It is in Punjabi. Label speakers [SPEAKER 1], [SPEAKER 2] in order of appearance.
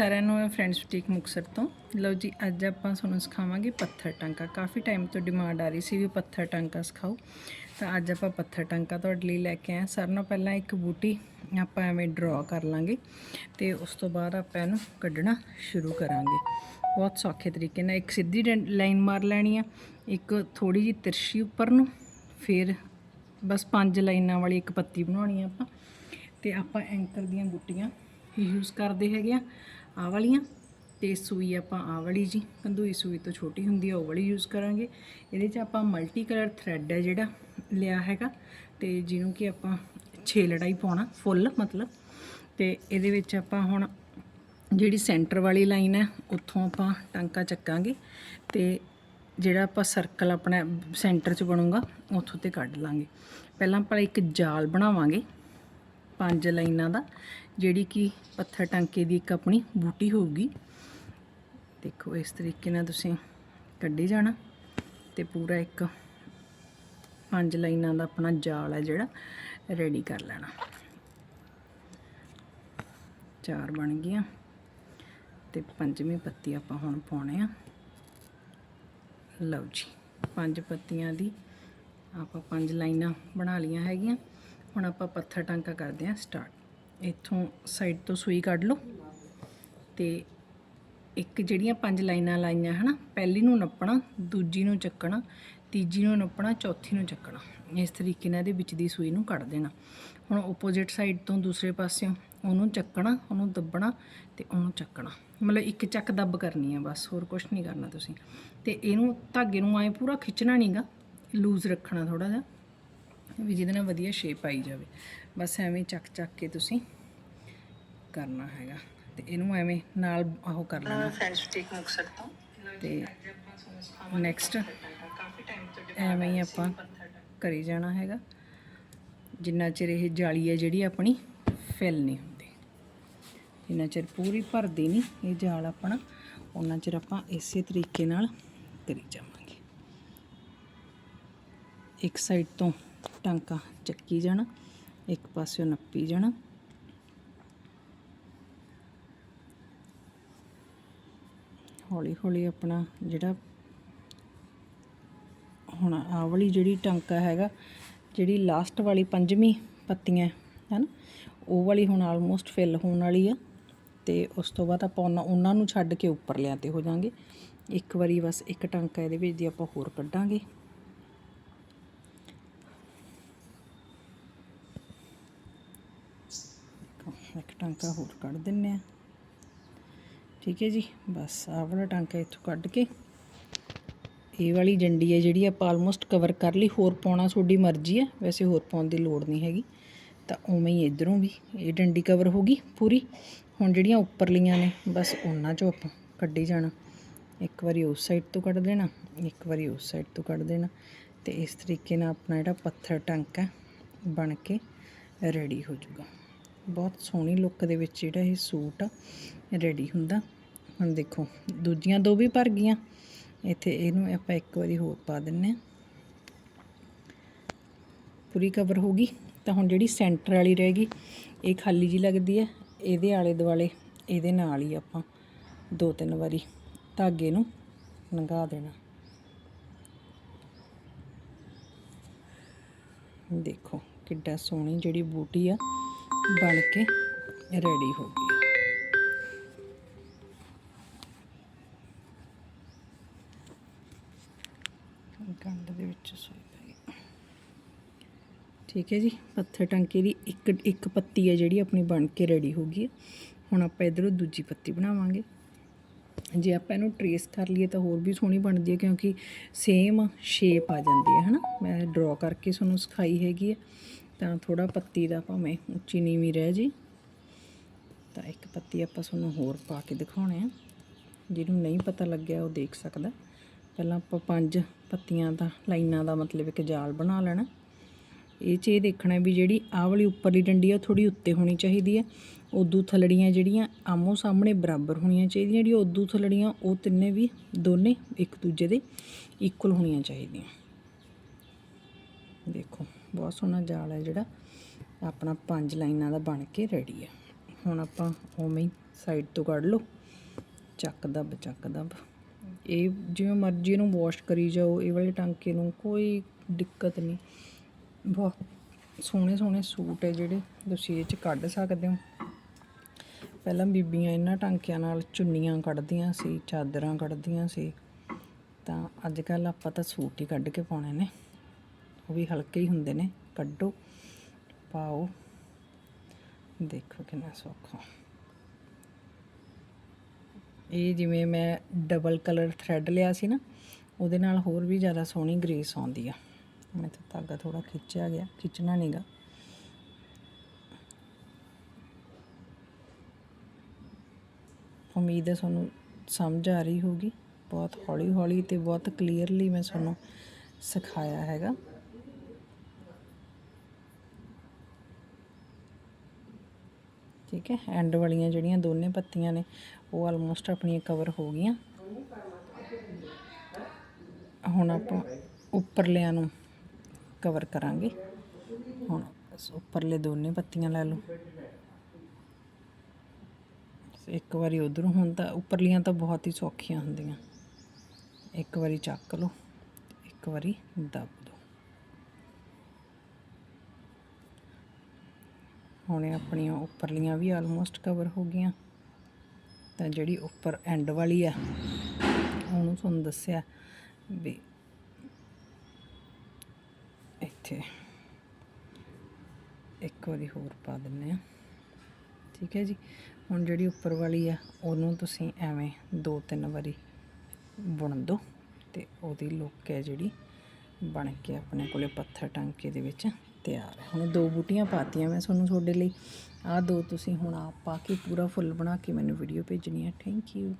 [SPEAKER 1] ਸਾਰਿਆਂ ਨੂੰ ਫਰੈਂਡ ਬੁਟੀਕ ਮੁਕਸਰ ਤੋਂ। ਲਓ ਜੀ, ਅੱਜ ਆਪਾਂ ਤੁਹਾਨੂੰ ਸਿਖਾਵਾਂਗੇ ਪੱਥਰ ਟਾਂਕਾ। ਕਾਫੀ ਟਾਈਮ ਤੋਂ ਡਿਮਾਂਡ ਆ ਰਹੀ ਸੀ ਵੀ ਪੱਥਰ ਟਾਂਕਾ ਸਿਖਾਓ। ਤਾਂ ਅੱਜ ਆਪਾਂ ਪੱਥਰ ਟਾਂਕਾ ਤੁਹਾਡੇ ਲਈ ਲੈ ਕੇ ਆਏ ਹਾਂ। ਸਾਰਿਆਂ ਨਾਲੋਂ ਪਹਿਲਾਂ ਇੱਕ ਬੂਟੀ ਆਪਾਂ ਐਵੇਂ ਡਰਾ ਕਰ ਲਾਂਗੇ ਤੇ ਉਸ ਤੋਂ ਬਾਅਦ ਆਪਾਂ ਇਹਨੂੰ ਕੱਢਣਾ ਸ਼ੁਰੂ ਕਰਾਂਗੇ। ਬਹੁਤ ਸੌਖੇ ਤਰੀਕੇ ਨਾਲ ਇੱਕ ਸਿੱਧੀ ਲਾਈਨ ਮਾਰ ਲੈਣੀ ਆ, ਇੱਕ ਥੋੜੀ ਜਿਹੀ ਤਿਰਛੀ ਉੱਪਰ ਨੂੰ, ਫਿਰ ਬਸ ਪੰਜ ਲਾਈਨਾਂ ਵਾਲੀ ਇੱਕ ਪੱਤੀ ਬਣਾਉਣੀ ਆ ਆਪਾਂ। ਤੇ ਆਪਾਂ ਐਂਕਰ ਦੀਆਂ ਗੁੱਟੀਆਂ ਯੂਜ਼ ਕਰਦੇ ਹੈਗੇ ਆ। ਆ ਵਾਲੀਆਂ ਤੇ ਸੂਈ ਆਪਾਂ ਆ ਵਾਲੀ ਜੀ ਕੰਦੂਈ ਸੂਈ ਤੋਂ ਛੋਟੀ ਹੁੰਦੀ ਆ, ਉਹ ਵਾਲੀ ਯੂਜ਼ ਕਰਾਂਗੇ। ਇਹਦੇ 'ਚ ਆਪਾਂ ਮਲਟੀ ਕਲਰ ਥ੍ਰੈਡ ਹੈ ਜਿਹੜਾ ਲਿਆ ਹੈਗਾ, ਤੇ ਜਿਹਨੂੰ ਕਿ ਆਪਾਂ ਛੇ ਲੜਾਈ ਪਾਉਣਾ, ਫੁੱਲ ਮਤਲਬ। ਤੇ ਇਹਦੇ ਵਿੱਚ ਆਪਾਂ ਹੁਣ ਜਿਹੜੀ ਸੈਂਟਰ ਵਾਲੀ ਲਾਈਨ ਹੈ ਉੱਥੋਂ ਆਪਾਂ ਟਾਂਕਾ ਚੱਕਾਂਗੇ ਤੇ ਜਿਹੜਾ ਆਪਾਂ ਸਰਕਲ ਆਪਣਾ ਸੈਂਟਰ 'ਚ ਬਣੂਗਾ, ਉੱਥੋਂ ਤੇ ਕੱਢ ਲਾਂਗੇ। ਪਹਿਲਾਂ ਆਪਾਂ ਇੱਕ ਜਾਲ ਬਣਾਵਾਂਗੇ ਪੰਜ ਲਾਈਨਾਂ ਦਾ, ਜਿਹੜੀ ਕਿ ਪੱਥਰ ਟਾਂਕੇ ਦੀ ਇੱਕ ਆਪਣੀ ਬੂਟੀ ਹੋਊਗੀ। ਦੇਖੋ, ਇਸ ਤਰੀਕੇ ਨਾਲ ਤੁਸੀਂ ਕੱਢੀ ਜਾਣਾ ਤੇ ਪੂਰਾ ਇੱਕ ਪੰਜ ਲਾਈਨਾਂ ਦਾ ਆਪਣਾ ਜਾਲ ਹੈ ਜਿਹੜਾ ਰੈਡੀ ਕਰ ਲੈਣਾ। ਚਾਰ ਬਣ ਗਈਆਂ ਤੇ ਪੰਜਵੀਂ ਪੱਤੀ ਆਪਾਂ ਹੁਣ ਪਾਉਣੇ ਆ। ਲਓ ਜੀ, ਪੰਜ ਪੱਤੀਆਂ ਦੀ ਆਪਾਂ ਪੰਜ ਲਾਈਨਾਂ ਬਣਾ ਲੀਆਂ ਹੈਗੀਆਂ। ਹੁਣ ਆਪਾਂ ਪੱਥਰ ਟਾਂਕਾ ਕਰਦੇ ਹਾਂ ਸਟਾਰਟ ਇੱਥੋਂ ਸਾਈਡ ਤੋਂ ਸੂਈ ਕੱਢ ਲਓ ਤੇ ਇੱਕ ਜਿਹੜੀਆਂ ਪੰਜ ਲਾਈਨਾਂ ਲਾਈਆਂ ਹਨਾ, ਪਹਿਲੀ ਨੂੰ ਨੱਪਣਾ, ਦੂਜੀ ਨੂੰ ਚੱਕਣਾ, ਤੀਜੀ ਨੂੰ ਨੱਪਣਾ, ਚੌਥੀ ਨੂੰ ਚੱਕਣਾ। ਇਸ ਤਰੀਕੇ ਨਾਲ ਇਹਦੇ ਵਿੱਚ ਦੀ ਸੂਈ ਨੂੰ ਕੱਢ ਦੇਣਾ। ਹੁਣ ਆਪੋਜ਼ਿਟ ਸਾਈਡ ਤੋਂ ਦੂਸਰੇ ਪਾਸਿਓਂ ਉਹਨੂੰ ਚੱਕਣਾ, ਉਹਨੂੰ ਦੱਬਣਾ ਤੇ ਉਹਨੂੰ ਚੱਕਣਾ। ਮਤਲਬ ਇੱਕ ਚੱਕ ਦੱਬ ਕਰਨੀ ਆ ਬਸ, ਹੋਰ ਕੁਝ ਨਹੀਂ ਕਰਨਾ ਤੁਸੀਂ। ਤੇ ਇਹਨੂੰ ਧਾਗੇ ਨੂੰ ਐਂ ਪੂਰਾ ਖਿੱਚਣਾ ਨਹੀਂਗਾ ਲੂਜ਼ ਰੱਖਣਾ ਥੋੜਾ ਜਿਹਾ। ਵੀ ਜਿਹਦੇ ਨਾਲ ਵਧੀਆ ਸ਼ੇਪ ਆਈ ਜਾਵੇ। ਬਸ ਐਵੇਂ ਚੱਕ ਚੱਕ ਕੇ ਤੁਸੀਂ ਕਰਨਾ ਹੈਗਾ। ਤੇ ਇਹਨੂੰ ਐਵੇਂ ਨਾਲ ਉਹ ਕਰ ਲੈਣਾ।
[SPEAKER 2] ਫਰੈਂਡਸ ਬੁਟੀਕ ਮੁਕਸਰ ਤੋਂ
[SPEAKER 1] ਤੇ ਨੈਕਸਟ ਐਵੇਂ ਹੀ ਆਪਾਂ ਕਰੀ ਜਾਣਾ ਹੈਗਾ। ਜਿੰਨਾ ਚਿਰ ਇਹ ਜਾਲੀ ਹੈ ਜਿਹੜੀ ਆਪਣੀ ਫਿਲ ਨਹੀਂ ਹੁੰਦੀ। ਜਿੰਨਾ ਚਿਰ ਪੂਰੀ ਭਰਦੀ ਨਹੀਂ ਇਹ ਜਾਲ ਆਪਣਾ ਉਹਨਾਂ ਚਿਰ ਆਪਾਂ ਇਸੇ ਤਰੀਕੇ ਨਾਲ ਕਰੀ ਜਾਵਾਂਗੇ। ਇੱਕ ਸਾਈਡ ਤੋਂ ਟਾਂਕਾ ਚੱਕੀ ਜਾਣਾ, ਇੱਕ ਪਾਸਿਓਂ ਨੱਪੀ ਜਾਣਾ। ਹੌਲੀ ਹੌਲੀ ਆਪਣਾ ਜਿਹੜਾ ਹੁਣ ਆਹ ਵਾਲੀ ਜਿਹੜੀ ਟਾਂਕਾ ਹੈਗਾ, ਜਿਹੜੀ ਲਾਸਟ ਵਾਲੀ ਪੰਜਵੀਂ ਪੱਤੀਆਂ, ਹਨ, ਉਹ ਵਾਲੀ ਹੁਣ ਆਲਮੋਸਟ ਫਿਲ ਹੋਣ ਵਾਲੀ ਆ। ਤੇ ਉਸ ਤੋਂ ਬਾਅਦ ਆਪਾਂ ਉਹਨਾਂ ਉਹਨਾਂ ਨੂੰ ਛੱਡ ਕੇ ਉੱਪਰ ਲਿਆਂ ਤੇ ਹੋ ਜਾਾਂਗੇ। ਇੱਕ ਵਾਰੀ ਬਸ ਇੱਕ ਟਾਂਕਾ ਇਹਦੇ ਵਿੱਚ ਦੀ ਆਪਾਂ ਹੋਰ ਕੱਢਾਂਗੇ ਇੱਕ ਟਾਂਕਾ ਹੋਰ ਕੱਢ ਦਿੰਨੇ ਆ ਠੀਕ ਹੈ ਜੀ, ਬਸ ਆਹ ਵਾਲਾ ਟਾਂਕਾ ਇੱਥੋਂ ਕੱਢ ਕੇ ਇਹ ਵਾਲੀ ਡੰਡੀ ਹੈ ਜਿਹੜੀ ਆਪਾਂ ਆਲਮੋਸਟ ਕਵਰ ਕਰ ਲਈ, ਹੋਰ ਪਾਉਣਾ ਤੁਹਾਡੀ ਮਰਜ਼ੀ ਹੈ, ਵੈਸੇ ਹੋਰ ਪਾਉਣ ਦੀ ਲੋੜ ਨਹੀਂ ਹੈਗੀ। ਤਾਂ ਉਵੇਂ ਹੀ ਇਧਰੋਂ ਵੀ ਇਹ ਡੰਡੀ ਕਵਰ ਹੋ ਗਈ ਪੂਰੀ। ਹੁਣ ਜਿਹੜੀਆਂ ਉੱਪਰਲੀਆਂ ਨੇ, ਬਸ ਉਹਨਾਂ ਚੋਂ ਆਪਾਂ ਕੱਢੀ ਜਾਣਾ। ਇੱਕ ਵਾਰੀ ਉਸ ਸਾਈਡ ਤੋਂ ਕੱਢ ਦੇਣਾ, ਇੱਕ ਵਾਰੀ ਉਸ ਸਾਈਡ ਤੋਂ ਕੱਢ ਦੇਣਾ। ਤੇ ਇਸ ਤਰੀਕੇ ਨਾਲ ਆਪਣਾ ਜਿਹੜਾ ਪੱਥਰ ਟਾਂਕਾ ਬਣ ਕੇ ਰੈਡੀ ਹੋ ਜਾਊਗਾ। ਬਹੁਤ ਸੋਹਣੀ ਲੁੱਕ ਦੇ ਵਿੱਚ ਜਿਹੜਾ ਇਹ ਸੂਟ ਆ ਰੈਡੀ ਹੁੰਦਾ। ਹੁਣ ਦੇਖੋ, ਦੂਜੀਆਂ ਦੋ ਵੀ ਭਰ ਗਈਆਂ। ਇੱਥੇ ਇਹਨੂੰ ਆਪਾਂ ਇੱਕ ਵਾਰੀ ਹੋਰ ਪਾ ਦਿੰਨੇ ਆ ਪੂਰੀ ਕਵਰ ਹੋ ਗਈ। ਤਾਂ ਹੁਣ ਜਿਹੜੀ ਸੈਂਟਰ ਵਾਲੀ ਰਹਿ ਗਈ, ਇਹ ਖਾਲੀ ਜੀ ਲੱਗਦੀ ਹੈ। ਇਹਦੇ ਆਲੇ ਦੁਆਲੇ, ਇਹਦੇ ਨਾਲ ਹੀ ਆਪਾਂ ਦੋ ਤਿੰਨ ਵਾਰੀ ਧਾਗੇ ਨੂੰ ਲੰਘਾ ਦੇਣਾ। ਦੇਖੋ, ਕਿੱਡਾ ਸੋਹਣੀ ਜਿਹੜੀ ਬੂਟੀ ਆ। ਬਣ ਕੇ ਰੈਡੀ ਹੋ ਗਈ। ਗੰਢ ਦੇ ਵਿੱਚ ਸੋਈ ਪਈ ਠੀਕ ਹੈ ਜੀ, ਪੱਥਰ ਟਾਂਕੇ ਦੀ ਇੱਕ ਇੱਕ ਪੱਤੀ ਹੈ ਜਿਹੜੀ ਆਪਣੀ ਬਣ ਕੇ ਰੈਡੀ ਹੋ ਗਈ ਹੈ। ਹੁਣ ਆਪਾਂ ਇਧਰੋਂ ਦੂਜੀ ਪੱਤੀ ਬਣਾਵਾਂਗੇ। ਜੇ ਆਪਾਂ ਇਹਨੂੰ ਟਰੇਸ ਕਰ ਲਈਏ ਤਾਂ ਹੋਰ ਵੀ ਸੋਹਣੀ ਬਣਦੀ ਹੈ ਕਿਉਂਕਿ ਸੇਮ ਸ਼ੇਪ ਆ ਜਾਂਦੀ ਹੈ, ਹਨਾ? ਮੈਂ ਡਰਾ ਕਰਕੇ ਤੁਹਾਨੂੰ ਸਿਖਾਈ ਹੈਗੀ ਹੈ। ਤਾਂ ਥੋੜਾ ਪੱਤੀ ਦਾ ਭਾਵੇਂ ਉੱਚੀ ਨੀਵੀਂ ਰਹਿ ਜੀ। ਤਾਂ ਇੱਕ ਪੱਤੀ ਆਪਾਂ ਤੁਹਾਨੂੰ ਹੋਰ ਪਾ ਕੇ ਦਿਖਾਉਣੇ ਆ। ਜਿਹਨੂੰ ਨਹੀਂ ਪਤਾ ਲੱਗਿਆ ਉਹ ਦੇਖ ਸਕਦਾ। ਪਹਿਲਾਂ ਆਪਾਂ ਪੰਜ ਪੱਤੀਆਂ ਦਾ, ਲਾਈਨਾਂ ਦਾ ਮਤਲਬ ਇੱਕ ਜਾਲ ਬਣਾ ਲੈਣਾ। ਇਹ 'ਚ ਇਹ ਦੇਖਣਾ ਵੀ ਜਿਹੜੀ ਆਹ ਵਾਲੀ ਉੱਪਰਲੀ ਡੰਡੀ ਆ ਥੋੜੀ ਉੱਤੇ ਹੋਣੀ ਚਾਹੀਦੀ ਹੈ ਉਦੋਂ ਥਲੜੀਆਂ ਜਿਹੜੀਆਂ ਆਮੋ ਸਾਹਮਣੇ ਬਰਾਬਰ ਹੋਣੀਆਂ ਚਾਹੀਦੀਆਂ। ਜਿਹੜੀਆਂ ਉਦੋਂ ਥਲੜੀਆਂ, ਉਹ ਤਿੰਨੇ ਵੀ ਦੋਨੇ ਇੱਕ ਦੂਜੇ ਦੇ ਇਕੁਅਲ ਹੋਣੀਆਂ ਚਾਹੀਦੀਆਂ। ਬਹੁਤ ਸੋਹਣਾ ਜਾਲ ਹੈ ਜਿਹੜਾ। ਆਪਣਾ ਪੰਜ ਲਾਈਨਾਂ ਦਾ ਬਣ ਕੇ ਰੈਡੀ ਹੈ। ਹੁਣ ਆਪਾਂ ਉਵੇਂ ਹੀ ਸਾਈਡ ਤੋਂ ਕੱਢ ਲਓ। ਚੱਕ ਦੱਬ ਚੱਕ ਦੱਬ। ਇਹ ਜਿਵੇਂ ਮਰਜ਼ੀ ਇਹਨੂੰ ਵਾਸ਼ ਕਰੀ ਜਾਓ, ਇਹ ਵਾਲੇ ਟਾਂਕੇ ਨੂੰ ਕੋਈ ਦਿੱਕਤ ਨਹੀਂ। ਬਹੁਤ ਸੋਹਣੇ ਸੋਹਣੇ ਸੂਟ ਹੈ ਜਿਹੜੇ ਤੁਸੀਂ ਇਹ ਚ ਕੱਢ ਸਕਦੇ ਹੋ। ਪਹਿਲਾਂ ਬੀਬੀਆਂ ਇਹਨਾਂ ਟਾਂਕਿਆਂ ਨਾਲ ਚੁੰਨੀਆਂ ਕੱਢਦੀਆਂ ਸੀ, ਚਾਦਰਾਂ ਕੱਢਦੀਆਂ ਸੀ। ਤਾਂ ਅੱਜ ਕੱਲ ਆਪਾਂ ਤਾਂ ਸੂਟ ਹੀ ਕੱਢ ਕੇ ਪਾਉਣੇ ਨੇ। ਉਹ ਵੀ ਹਲਕੇ ਹੀ ਹੁੰਦੇ ਨੇ। ਕੱਢੋ, ਪਾਓ। ਦੇਖੋ ਕਿੰਨਾ ਸੌਖਾ। ਇਹ ਜਿਵੇਂ ਮੈਂ ਡਬਲ ਕਲਰ ਥ੍ਰੈਡ ਲਿਆ ਸੀ ਨਾ, ਉਹਦੇ ਨਾਲ ਹੋਰ ਵੀ ਜ਼ਿਆਦਾ ਸੋਹਣੀ ਗ੍ਰੇਸ ਆਉਂਦੀ ਆ। ਮੈਂ ਤਾਂ ਧਾਗਾ ਥੋੜਾ ਖਿੱਚਿਆ ਗਿਆ, ਖਿੱਚਣਾ ਨਹੀਂਗਾ ਉਮੀਦ ਹੈ ਤੁਹਾਨੂੰ ਸਮਝ ਆ ਰਹੀ ਹੋਗੀ ਬਹੁਤ ਹੌਲੀ ਹੌਲੀ ਤੇ ਬਹੁਤ ਕਲੀਅਰਲੀ ਮੈਂ ਤੁਹਾਨੂੰ ਸਿਖਾਇਆ ਹੈਗਾ। ਠੀਕ ਹੈ? ਐਂਡ ਵਾਲੀਆਂ ਜਿਹੜੀਆਂ ਦੋਨੇ ਪੱਤੀਆਂ ਨੇ, ਉਹ ਆਲਮੋਸਟ ਆਪਣੀਆਂ ਕਵਰ ਹੋ ਗਈਆਂ। ਹੁਣ ਆਪਾਂ ਉੱਪਰਲਿਆਂ ਨੂੰ ਕਵਰ ਕਰਾਂਗੇ। ਹੁਣ ਉੱਪਰਲੇ ਦੋਨੇ ਪੱਤੀਆਂ ਲੈ ਲਓ। ਇੱਕ ਵਾਰੀ ਉਧਰੋਂ, ਹੁਣ ਤਾਂ ਉੱਪਰਲੀਆਂ ਤਾਂ ਬਹੁਤ ਹੀ ਸੌਖੀਆਂ ਹੁੰਦੀਆਂ। ਇੱਕ ਵਾਰੀ ਚੱਕ ਲਓ, ਇੱਕ ਵਾਰੀ ਦੱਬ ਦਿਓ ਹੁਣ ਆਪਣੀਆਂ ਉੱਪਰਲੀਆਂ ਵੀ ਆਲਮੋਸਟ ਕਵਰ ਹੋ ਗਈਆਂ। ਤਾਂ ਜਿਹੜੀ ਉੱਪਰ ਐਂਡ ਵਾਲੀ ਆ, ਉਹਨੂੰ ਤੁਹਾਨੂੰ ਦੱਸਿਆ ਵੀ ਇੱਥੇ ਇੱਕ ਵਾਰੀ ਹੋਰ ਪਾ ਦਿੰਨੇ ਆ ਠੀਕ ਹੈ ਜੀ? ਹੁਣ ਜਿਹੜੀ ਉੱਪਰ ਵਾਲੀ ਆ, ਉਹਨੂੰ ਤੁਸੀਂ ਐਵੇਂ ਦੋ ਤਿੰਨ ਵਾਰੀ ਬੁਣ ਦਿਓ ਤੇ ਉਹਦੀ ਲੁੱਕ ਹੈ ਜਿਹੜੀ ਬਣ ਕੇ ਆਪਣੇ ਕੋਲੇ ਪੱਥਰ ਟਾਂਕੇ ਦੇ ਵਿੱਚ। ਤਿਆਰ ਹੈ। ਹੁਣ ਦੋ ਬੂਟੀਆਂ ਪਾਤੀਆਂ ਮੈਂ ਤੁਹਾਨੂੰ ਤੁਹਾਡੇ ਲਈ। ਆਹ ਦੋ ਤੁਸੀਂ ਹੁਣ ਆਪ ਪਾ ਕੇ ਪੂਰਾ ਫੁੱਲ ਬਣਾ ਕੇ ਮੈਨੂੰ ਵੀਡੀਓ ਭੇਜਣੀ ਹੈ। Thank you